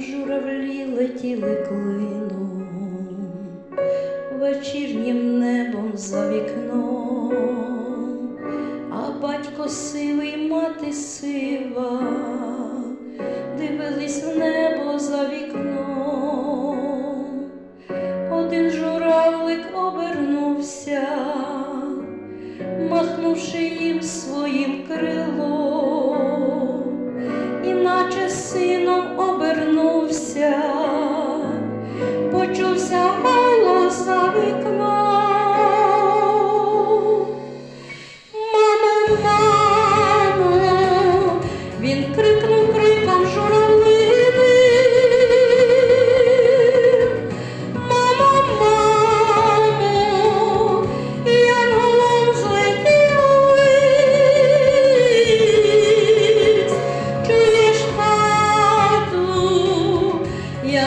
журавлі летіли клином, вечірнім небом за вікном, а батько сивий, мати сива, дивились в небо за вікном. Один журавлик обернувся, махнувши їм своїм крилом, іначе сином Мамо, він крикнув криком. Мамо, мамо, янголом злетів лист. Чуєш хату, я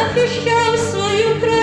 захищав свою країну.